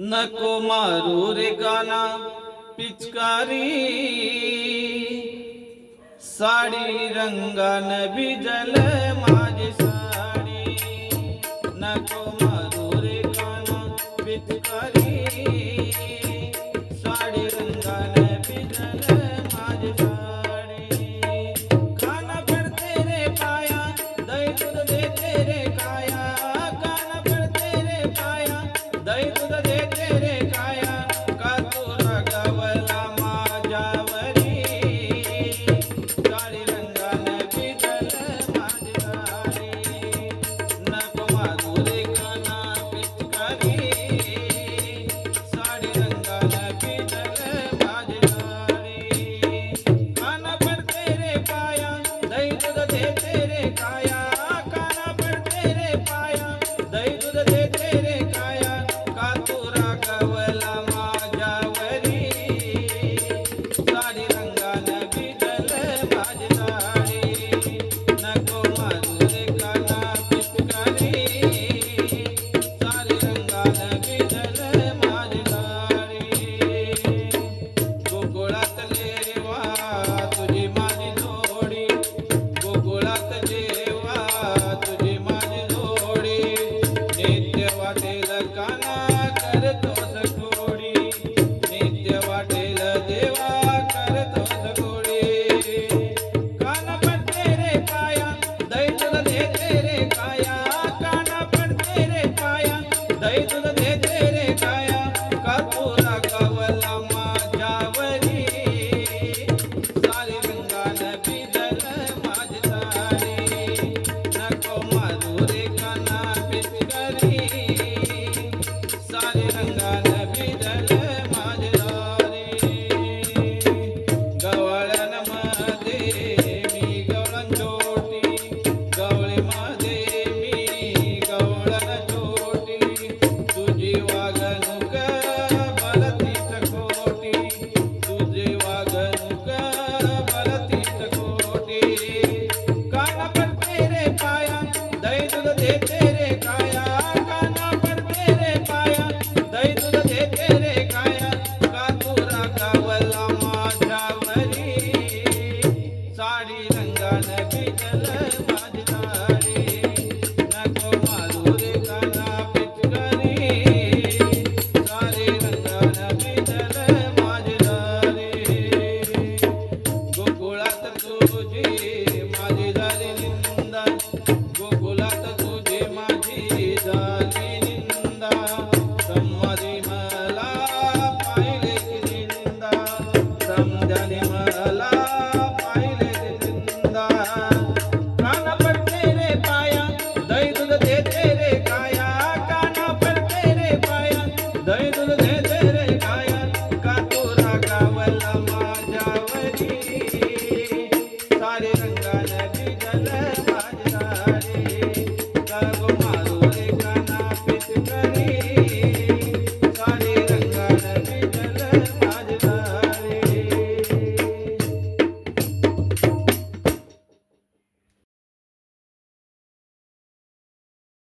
नको मारू रे गाना पिचकारी. साडी रंगान भिजल माझी साडी. नको गंगा नदी जल मध